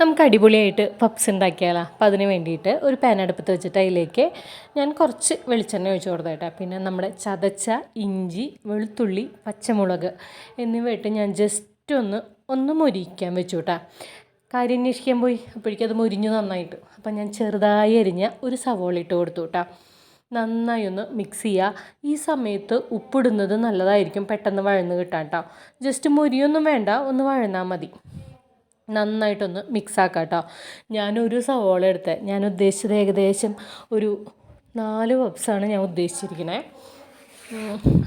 നമുക്ക് അടിപൊളിയായിട്ട് പപ്സ് ഉണ്ടാക്കിയാലോ അപ്പം അതിന് വേണ്ടിയിട്ട് ഒരു പാൻ അടുപ്പത്ത് വെച്ചിട്ട് അതിലേക്ക് ഞാൻ കുറച്ച് വെളിച്ചെണ്ണ ഒഴിച്ച് കൊടുത്തേട്ടാ പിന്നെ നമ്മുടെ ചതച്ച ഇഞ്ചി വെളുത്തുള്ളി പച്ചമുളക് എന്നിവ ഇട്ട് ഞാൻ ജസ്റ്റ് ഒന്ന് ഒന്ന് മുരിക്കാൻ വെച്ചു കേട്ടാ. കാര്യം അന്വേഷിക്കാൻ പോയി. അപ്പോഴേക്കും അത് മൊരിഞ്ഞു നന്നായിട്ട്. അപ്പം ഞാൻ ചെറുതായി അരിഞ്ഞ ഒരു സവോള ഇട്ട് കൊടുത്തു കേട്ടാ. നന്നായി ഒന്ന് മിക്സ് ചെയ്യുക ഈ സമയത്ത് ഉപ്പിടുന്നത് നല്ലതായിരിക്കും. പെട്ടെന്ന് വഴന്ന് കിട്ടാൻ കേട്ടോ ജസ്റ്റ് മുരിയൊന്നും വേണ്ട. ഒന്ന് വഴന്നാൽ മതി. നന്നായിട്ടൊന്ന് മിക്സാക്കാം കേട്ടോ ഞാനൊരു സവോള എടുത്തത് ഞാൻ ഉദ്ദേശിച്ചത് ഏകദേശം ഒരു നാല് പപ്സാണ് ഞാൻ ഉദ്ദേശിച്ചിരിക്കുന്നത്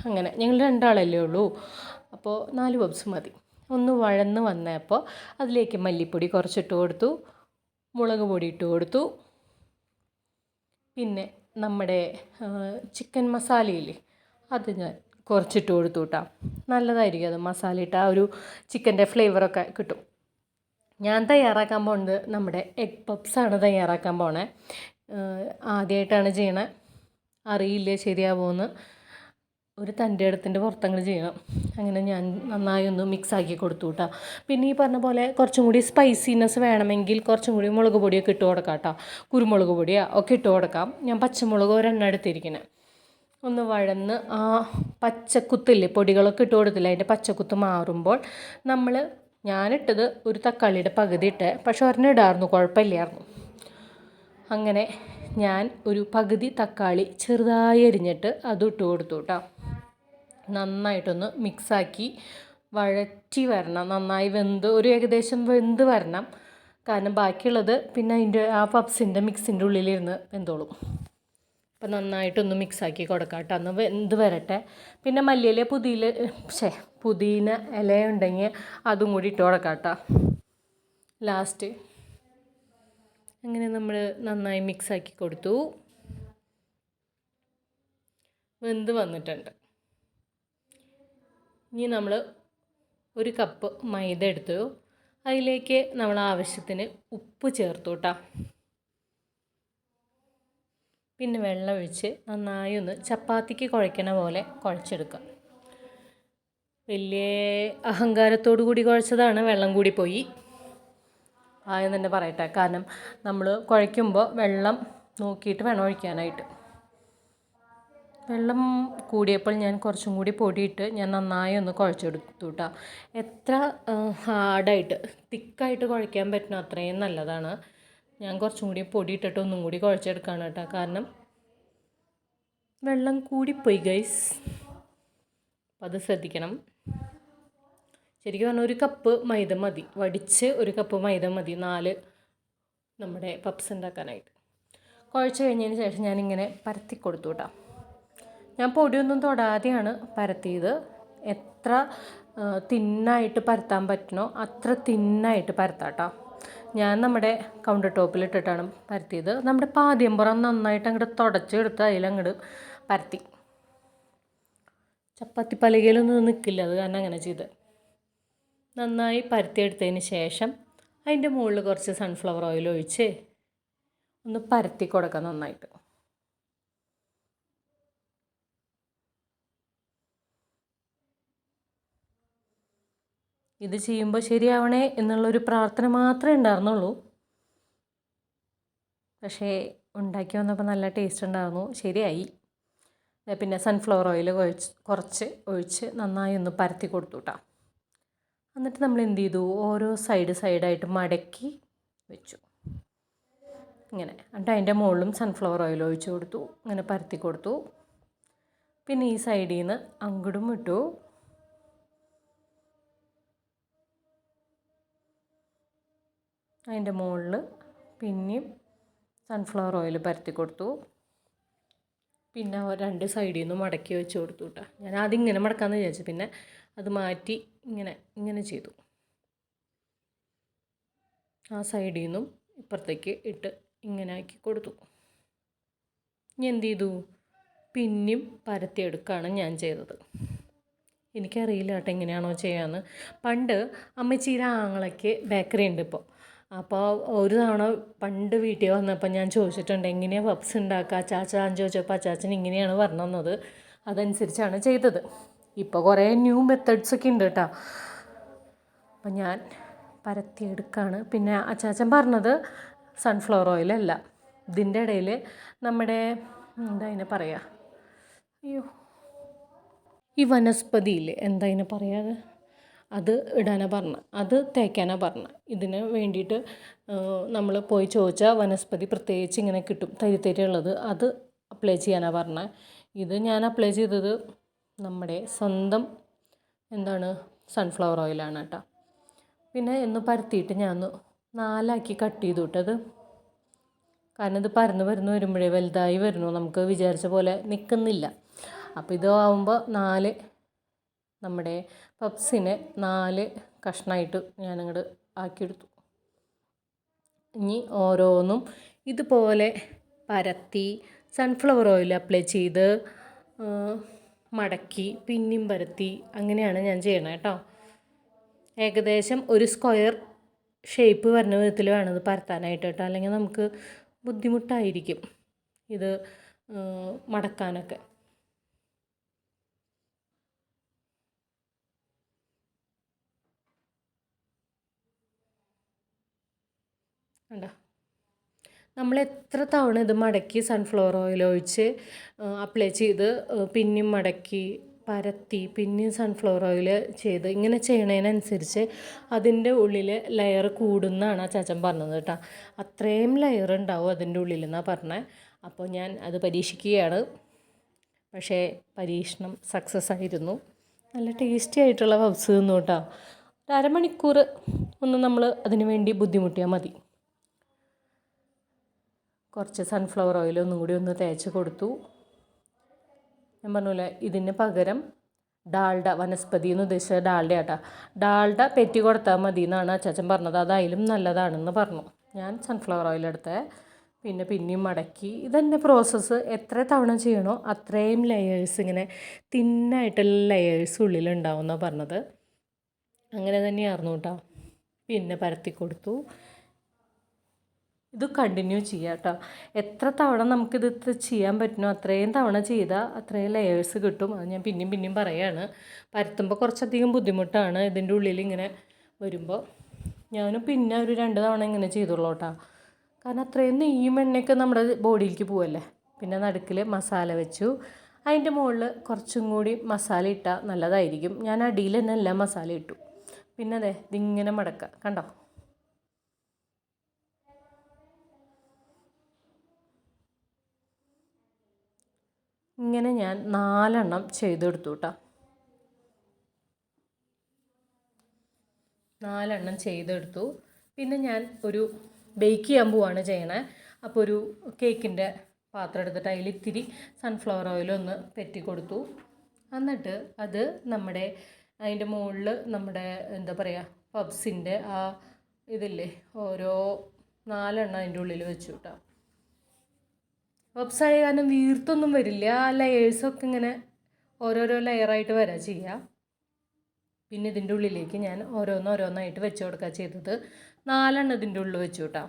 അങ്ങനെ. ഞങ്ങൾ രണ്ടാളല്ലേ ഉള്ളൂ. അപ്പോൾ നാല് പപ്സ് മതി. ഒന്ന് വഴന്ന് വന്നപ്പോൾ അതിലേക്ക് മല്ലിപ്പൊടി കുറച്ചിട്ട് കൊടുത്തു. മുളക് പൊടി ഇട്ട് കൊടുത്തു. പിന്നെ നമ്മുടെ ചിക്കൻ മസാലയില്ലേ അത് ഞാൻ കുറച്ചിട്ട് കൊടുത്തു കേട്ടോ നല്ലതായിരിക്കും അത് മസാല ഇട്ട് ആ ഒരു ചിക്കന്റെ ഫ്ലേവറൊക്കെ കിട്ടും. ഞാൻ തയ്യാറാക്കാൻ പോകുന്നത് നമ്മുടെ എഗ് പപ്സാണ് തയ്യാറാക്കാൻ പോണേ. ആദ്യമായിട്ടാണ് ചെയ്യണേ. അറിയില്ല ശരിയാവുമെന്ന് ഒരു തന്റെ അടുത്തിന്റെ പുറത്തങ്ങൾ ചെയ്യണം. അങ്ങനെ ഞാൻ നന്നായി ഒന്ന് മിക്സ് ആക്കി കൊടുത്തു കേട്ടോ പിന്നെ ഈ പറഞ്ഞ പോലെ കുറച്ചും കൂടി സ്പൈസിനെസ് വേണമെങ്കിൽ കുറച്ചും കൂടി മുളക് പൊടിയൊക്കെ ഇട്ട് കൊടുക്കാം കേട്ടോ കുരുമുളക് പൊടിയോ ഒക്കെ ഇട്ട് കൊടുക്കാം. ഞാൻ പച്ചമുളക് ഒരെണ്ണം എടുത്തിരിക്കണേ. ഒന്ന് വഴന്ന് ആ പച്ചക്കുത്തില്ലേ പൊടികളൊക്കെ ഇട്ട് കൊടുത്തില്ല അതിന്റെ പച്ചക്കുത്ത് മാറുമ്പോൾ നമ്മൾ ഞാനിട്ടത് ഒരു തക്കാളിയുടെ പകുതി ഇട്ട് പക്ഷെ ഒരെണ്ണം ഇടായിരുന്നു കുഴപ്പമില്ലായിരുന്നു. അങ്ങനെ ഞാൻ ഒരു പകുതി തക്കാളി ചെറുതായി അരിഞ്ഞിട്ട് അതും ഇട്ട് കൊടുത്തു കേട്ടോ. നന്നായിട്ടൊന്ന് മിക്സാക്കി വഴറ്റി വരണം. നന്നായി വെന്ത് ഒരു ഏകദേശം വെന്ത് വരണം. കാരണം ബാക്കിയുള്ളത് പിന്നെ അതിന്റെ ആ പപ്സിന്റെ മിക്സിന്റെ ഉള്ളിലിരുന്ന് വെന്തോളും. അപ്പം നന്നായിട്ടൊന്ന് മിക്സാക്കി കൊടുക്കാം കേട്ടോ അന്ന് വെന്ത് വരട്ടെ. പിന്നെ മല്ലിയില പുതിയില ഷേ പുതിന ഇല ഉണ്ടെങ്കിൽ അതും കൂടി ഇട്ട് കൊടുക്കാം കേട്ടോ ലാസ്റ്റ് അങ്ങനെ നമ്മൾ നന്നായി മിക്സാക്കി കൊടുത്തു. വെന്ത് വന്നിട്ടുണ്ട്. ഇനി നമ്മൾ ഒരു കപ്പ് മൈദ എടുത്തു. അതിലേക്ക് നമ്മൾ ആവശ്യത്തിന് ഉപ്പ് ചേർത്തു കേട്ടോ. പിന്നെ വെള്ളം ഒഴിച്ച് നന്നായി ഒന്ന് ചപ്പാത്തിക്ക് കുഴയ്ക്കണ പോലെ കുഴച്ചെടുക്കുക. വലിയ അഹങ്കാരത്തോടു കൂടി കുഴച്ചതാണ് വെള്ളം കൂടി പോയി. ആയെന്ന് തന്നെ പറയട്ടെ കാരണം നമ്മൾ കുഴയ്ക്കുമ്പോൾ വെള്ളം നോക്കിയിട്ട് വേണം ഒഴിക്കാനായിട്ട്. വെള്ളം കൂടിയപ്പോൾ ഞാൻ കുറച്ചും കൂടി പൊടിയിട്ട് ഞാൻ നന്നായി ഒന്ന് കുഴച്ചെടുത്തു കേട്ടോ എത്ര ഹാർഡായിട്ട് തിക്കായിട്ട് കുഴയ്ക്കാൻ പറ്റുന്ന അത്രയും നല്ലതാണ്. ഞാൻ കുറച്ചും കൂടി പൊടി ഇട്ടിട്ട് ഒന്നും കൂടി കുഴച്ചെടുക്കുകയാണ് കേട്ടോ. കാരണം വെള്ളം കൂടിപ്പോയി ഗൈസ് അപ്പം അത് ശ്രദ്ധിക്കണം. ശരിക്കും പറഞ്ഞാൽ ഒരു കപ്പ് മൈദ മതി. വടിച്ച് ഒരു കപ്പ് മൈദ മതി. നാല് നമ്മുടെ പപ്സ് ഉണ്ടാക്കാനായിട്ട്. കുഴച്ച് കഴിഞ്ഞതിന് ശേഷം ഞാനിങ്ങനെ പരത്തി കൊടുത്തു കേട്ടോ. ഞാൻ പൊടിയൊന്നും തൊടാതെയാണ് പരത്തിയത്. എത്ര തിന്നായിട്ട് പരത്താൻ പറ്റണോ അത്ര തിന്നായിട്ട് പരത്താം കേട്ടോ. ഞാൻ നമ്മുടെ കൗണ്ടർ ടോപ്പിൽ ഇട്ടിട്ടാണ് പരത്തിയത്. നമ്മുടെ പാദ്യമ്പുറം നന്നായിട്ട് അങ്ങോട്ട് തുടച്ചെടുത്ത് അതിലങ്ങോട്ട് പരത്തി. ചപ്പാത്തി പലകയിലൊന്നും നിൽക്കില്ല അത് കാരണം അങ്ങനെ ചെയ്ത്. നന്നായി പരത്തിയെടുത്തതിന് ശേഷം അതിന്റെ മുകളിൽ കുറച്ച് സൺഫ്ലവർ ഓയിൽ ഒഴിച്ച് ഒന്ന് പരത്തി കൊടുക്കാം നന്നായിട്ട്. ഇത് ചെയ്യുമ്പോൾ ശരിയാവണേ എന്നുള്ളൊരു പ്രാർത്ഥന മാത്രമേ ഉണ്ടായിരുന്നുള്ളൂ. പക്ഷേ ഉണ്ടാക്കി വന്നപ്പോൾ നല്ല ടേസ്റ്റ് ഉണ്ടായിരുന്നു. ശരിയായി. പിന്നെ സൺഫ്ലവർ ഓയിൽ ഒഴിച്ച് കുറച്ച് ഒഴിച്ച് നന്നായി ഒന്ന് പരത്തി കൊടുത്തു കേട്ടോ എന്നിട്ട് നമ്മൾ എന്ത് ചെയ്തു? ഓരോ സൈഡ് സൈഡായിട്ട് മടക്കി വെച്ചു. ഇങ്ങനെ. എന്നിട്ട് അതിന്റെ മുകളിലും സൺഫ്ലവർ ഓയിൽ ഒഴിച്ച് കൊടുത്തു. ഇങ്ങനെ പരത്തി കൊടുത്തു. പിന്നെ ഈ സൈഡിൽ നിന്ന് അങ്ങോട്ടും ഇട്ടു. അതിന്റെ മുകളിൽ പിന്നെയും സൺഫ്ലവർ ഓയിൽ പരത്തി കൊടുത്തു. പിന്നെ രണ്ട് സൈഡിൽ നിന്ന് മടക്കി വെച്ച് കൊടുത്തു കേട്ടോ ഞാൻ ആദ്യം ഇങ്ങനെ മടക്കാമെന്ന് വിചാരിച്ചു. പിന്നെ അത് മാറ്റി ഇങ്ങനെ ഇങ്ങനെ ചെയ്തു. ആ സൈഡിൽ നിന്നും ഇപ്പുറത്തേക്ക് ഇട്ട് ഇങ്ങനെ ആക്കി കൊടുത്തു. ഇനി എന്ത് ചെയ്തു? പിന്നെയും പരത്തിയെടുക്കുകയാണ് ഞാൻ ചെയ്തത്. എനിക്കറിയില്ല കേട്ടോ എങ്ങനെയാണോ ചെയ്യാമെന്ന് പണ്ട് അമ്മച്ചീര ആങ്ങളയ്ക്ക് ബേക്കറി ഉണ്ട് ഇപ്പോൾ അപ്പോൾ ഒരു തവണ പണ്ട് വീട്ടിൽ വന്നപ്പോൾ ഞാൻ ചോദിച്ചിട്ടുണ്ട് എങ്ങനെയാണ് പപ്സ് ഉണ്ടാക്കുക അച്ചാച്ചാൻ ചോദിച്ചപ്പോൾ അച്ചാച്ചൻ ഇങ്ങനെയാണ് പറഞ്ഞു തന്നത് അതനുസരിച്ചാണ് ചെയ്തത്. ഇപ്പോൾ കുറേ ന്യൂ മെത്തേഡ്സ് ഒക്കെ ഉണ്ട് കേട്ടോ അപ്പം ഞാൻ പരത്തിയെടുക്കുകയാണ് പിന്നെ അച്ചാച്ചൻ പറഞ്ഞത് സൺഫ്ലവർ ഓയിലല്ല ഇതിന്റെ ഇടയിൽ നമ്മുടെ എന്താ അതിനെ പറയുക അയ്യോ. ഈ വനസ്പതിയില്ലേ? എന്താ അതിനെ പറയുക അത് ഇടാനാണ് പറഞ്ഞത് അത് തേക്കാനാണ് പറഞ്ഞത് ഇതിന് വേണ്ടിയിട്ട് നമ്മൾ പോയി ചോദിച്ചാൽ വനസ്പതി പ്രത്യേകിച്ച് ഇങ്ങനെ കിട്ടും. തരി തരി ഉള്ളത്. അത് അപ്ലൈ ചെയ്യാനാണ് പറഞ്ഞത് ഇത് ഞാൻ അപ്ലൈ ചെയ്തത് നമ്മുടെ സ്വന്തം എന്താണ്? സൺഫ്ലവർ ഓയിലാണ് കേട്ടോ. പിന്നെ ഒന്ന് പരത്തിയിട്ട് ഞാൻ ഒന്ന് നാലാക്കി കട്ട് ചെയ്തു വിട്ടത് കാരണം ഇത് പരന്ന് പരന്ന് വരുമ്പോഴേ വലുതായി വരുന്നു. നമുക്ക് വിചാരിച്ച പോലെ നിൽക്കുന്നില്ല അപ്പോൾ ഇതാവുമ്പോൾ നാല് നമ്മുടെ പപ്സിനെ നാല് കഷ്ണമായിട്ട് ഞാനങ്ങോട്ട് ആക്കിയെടുത്തു. ഇനി ഓരോന്നും ഇതുപോലെ പരത്തി സൺഫ്ലവർ ഓയിൽ അപ്ലൈ ചെയ്ത് മടക്കി പിന്നെയും പരത്തി അങ്ങനെയാണ് ഞാൻ ചെയ്യണത് കേട്ടോ ഏകദേശം ഒരു സ്ക്വയർ ഷേപ്പ് വരുന്ന വിധത്തിൽ വേണം ഇത് പരത്താനായിട്ട് കേട്ടോ അല്ലെങ്കിൽ നമുക്ക് ബുദ്ധിമുട്ടായിരിക്കും ഇത് മടക്കാനൊക്കെ. കണ്ടോ? നമ്മൾ എത്ര തവണ ഇത് മടക്കി സൺഫ്ലവർ ഓയിൽ ഒഴിച്ച് അപ്ലൈ ചെയ്ത് പിന്നെയും മടക്കി പരത്തി പിന്നെയും സൺഫ്ലവർ ഓയിൽ ചെയ്ത് ഇങ്ങനെ ചെയ്യണതിനനുസരിച്ച് അതിന്റെ ഉള്ളിൽ ലെയർ കൂടുന്നതാണ് ആ ചാച്ചൻ പറഞ്ഞത് കേട്ടോ. അത്രയും ലെയർ ഉണ്ടാവും അതിന്റെ ഉള്ളിൽ എന്നാണ് പറഞ്ഞത് അപ്പോൾ ഞാൻ അത് പരീക്ഷിക്കുകയാണ്. പക്ഷേ പരീക്ഷണം സക്സസ് ആയിരുന്നു. നല്ല ടേസ്റ്റി ആയിട്ടുള്ള പബ്സ് തിന്നു കേട്ടോ. ഒരു അരമണിക്കൂർ ഒന്ന് നമ്മൾ അതിനു വേണ്ടി ബുദ്ധിമുട്ടിയാൽ മതി. കുറച്ച് സൺഫ്ലവർ ഓയിൽ ഒന്നും കൂടി ഒന്ന് തേച്ച് കൊടുത്തു. ഞാൻ പറഞ്ഞില്ല ഇതിന് പകരം ഡാൾഡ വനസ്പതി എന്ന് ഉദ്ദേശിച്ച ഡാൾഡ ആട്ടാ. ഡാൾഡ പെറ്റി കൊടുത്താൽ മതി എന്നാണ് അച്ചാച്ചൻ പറഞ്ഞത്. അതായാലും നല്ലതാണെന്ന് പറഞ്ഞു. ഞാൻ സൺഫ്ലവർ ഓയിൽ എടുത്തേ. പിന്നെ പിന്നെയും മടക്കി. ഇതന്നെ പ്രോസസ്സ് എത്ര തവണ ചെയ്യണോ അത്രയും ലെയേഴ്സ് ഇങ്ങനെ തിന്നായിട്ടുള്ള ലെയേഴ്സ് ഉള്ളിലുണ്ടാവും എന്നാണ് പറഞ്ഞത്. അങ്ങനെ തന്നെയായിരുന്നു കേട്ടോ പിന്നെ പരത്തി കൊടുത്തു. ഇത് കണ്ടിന്യൂ ചെയ്യുക കേട്ടോ എത്ര തവണ നമുക്കിത് ചെയ്യാൻ പറ്റുമോ അത്രയും തവണ ചെയ്താൽ അത്രയും ലെയേഴ്സ് കിട്ടും. അത് ഞാൻ പിന്നെയും പിന്നെയും പറയുകയാണ് പരത്തുമ്പോൾ കുറച്ചധികം ബുദ്ധിമുട്ടാണ് ഇതിന്റെ ഉള്ളിൽ ഇങ്ങനെ വരുമ്പോൾ ഞാൻ പിന്നെ ഒരു രണ്ട് തവണ ഇങ്ങനെ ചെയ്തോളൂ കേട്ടോ കാരണം അത്രയും നെയ്യും എണ്ണയൊക്കെ നമ്മുടെ ബോഡിയിലേക്ക് പോവല്ലേ? പിന്നെ നടുക്കിൽ മസാല വെച്ചു. അതിന്റെ മുകളിൽ കുറച്ചും കൂടി മസാല ഇട്ടാൽ നല്ലതായിരിക്കും. ഞാൻ അടിയിൽ തന്നെ എല്ലാം മസാല ഇട്ടു. പിന്നെ അതെ ഇതിങ്ങനെ മടക്കുക കണ്ടോ? ഇങ്ങനെ ഞാൻ നാലെണ്ണം ചെയ്തെടുത്തു കേട്ടോ നാലെണ്ണം ചെയ്തെടുത്തു. പിന്നെ ഞാൻ ഒരു ബേക്ക് ചെയ്യാൻ പോവാണ് ചെയ്യണേ. അപ്പോൾ ഒരു കേക്കിന്റെ പാത്രം എടുത്തിട്ട് അതിൽ ഇത്തിരി സൺഫ്ലവർ ഓയിൽ ഒന്ന് പെറ്റി കൊടുത്തു. എന്നിട്ട് അത് നമ്മുടെ അതിന്റെ മുകളിൽ നമ്മുടെ എന്താ പറയുക പബ്സിന്റെ ആ ഇതില്ലേ ഓരോ നാലെണ്ണം അതിന്റെ ഉള്ളിൽ വെച്ചു കേട്ടോ പബ്സ് ആയ കാരണം വീർത്തൊന്നും വരില്ല. ആ ലെയേഴ്സൊക്കെ ഇങ്ങനെ ഓരോരോ ലെയറായിട്ട് വരാ ചെയ്യുക പിന്നെ ഇതിന്റെ ഉള്ളിലേക്ക് ഞാൻ ഓരോന്നോരോന്നായിട്ട് വെച്ച് കൊടുക്കുക ചെയ്തത്. നാലെണ്ണം ഇതിന്റെ ഉള്ളിൽ വെച്ചു കേട്ടോ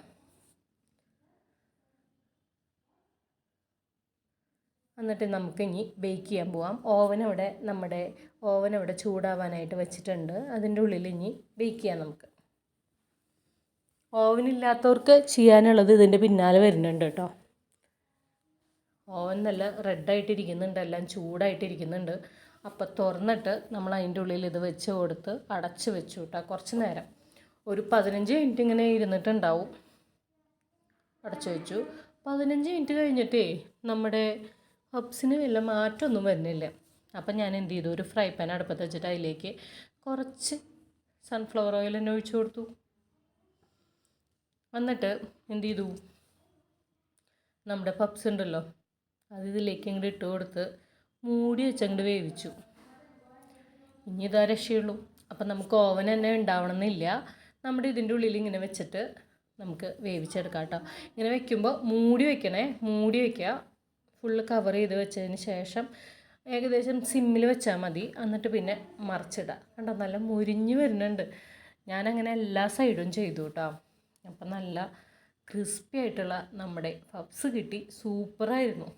എന്നിട്ട് നമുക്കിനി ബേക്ക് ചെയ്യാൻ പോവാം. ഓവൻ അവിടെ നമ്മുടെ ഓവൻ അവിടെ ചൂടാവാനായിട്ട് വെച്ചിട്ടുണ്ട്. അതിന്റെ ഉള്ളിൽ ഇനി ബേക്ക് ചെയ്യാം നമുക്ക്. ഓവൻ ഇല്ലാത്തവർക്ക് ചെയ്യാനുള്ളത് ഇതിന്റെ പിന്നാലെ വരുന്നുണ്ട് കേട്ടോ. ഓവൻ നല്ല റെഡായിട്ടിരിക്കുന്നുണ്ട് എല്ലാം ചൂടായിട്ടിരിക്കുന്നുണ്ട്. അപ്പോൾ തുറന്നിട്ട് നമ്മൾ അതിന്റെ ഉള്ളിൽ ഇത് വെച്ച് കൊടുത്ത് അടച്ച് വെച്ചു കേട്ടോ കുറച്ച് നേരം. ഒരു പതിനഞ്ച് മിനിറ്റ് ഇങ്ങനെ ഇരുന്നിട്ടുണ്ടാവും. അടച്ചു വെച്ചു. പതിനഞ്ച് മിനിറ്റ് കഴിഞ്ഞിട്ടേ നമ്മുടെ ഹബ്സിന് വല്ല മാറ്റമൊന്നും വരുന്നില്ല. അപ്പം ഞാൻ എന്ത് ചെയ്തു? ഒരു ഫ്രൈ പാൻ അടുപ്പത്ത് വെച്ചിട്ട് അതിലേക്ക് കുറച്ച് സൺഫ്ലവർ ഓയിൽ തന്നെ ഒഴിച്ചു കൊടുത്തു. എന്നിട്ട് എന്ത് ചെയ്തു? നമ്മുടെ പപ്സ് ഉണ്ടല്ലോ അത് ഇതിലേക്ക് അങ്ങോട്ട് ഇട്ട് കൊടുത്ത് മൂടി വെച്ചങ്ങോട്ട് വേവിച്ചു. ഇനി ഇതാ രക്ഷയുള്ളൂ. അപ്പം നമുക്ക് ഓവൻ തന്നെ ഉണ്ടാവണമെന്നില്ല. നമ്മുടെ ഇതിന്റെ ഉള്ളിൽ ഇങ്ങനെ വെച്ചിട്ട് നമുക്ക് വേവിച്ചെടുക്കാം കേട്ടോ. ഇങ്ങനെ വെക്കുമ്പോൾ മൂടി വെക്കണേ മൂടി വയ്ക്കുക ഫുള്ള് കവർ ചെയ്ത് വെച്ചതിന് ശേഷം ഏകദേശം സിമ്മിൽ വെച്ചാൽ മതി. എന്നിട്ട് പിന്നെ മറിച്ചിടുക. കണ്ടോ? നല്ല മുരിഞ്ഞ് വരുന്നുണ്ട്. ഞാനങ്ങനെ എല്ലാ സൈഡും ചെയ്തു കേട്ടോ. അപ്പം നല്ല ക്രിസ്പി ആയിട്ടുള്ള നമ്മുടെ പപ്സ് കിട്ടി. സൂപ്പറായിരുന്നു.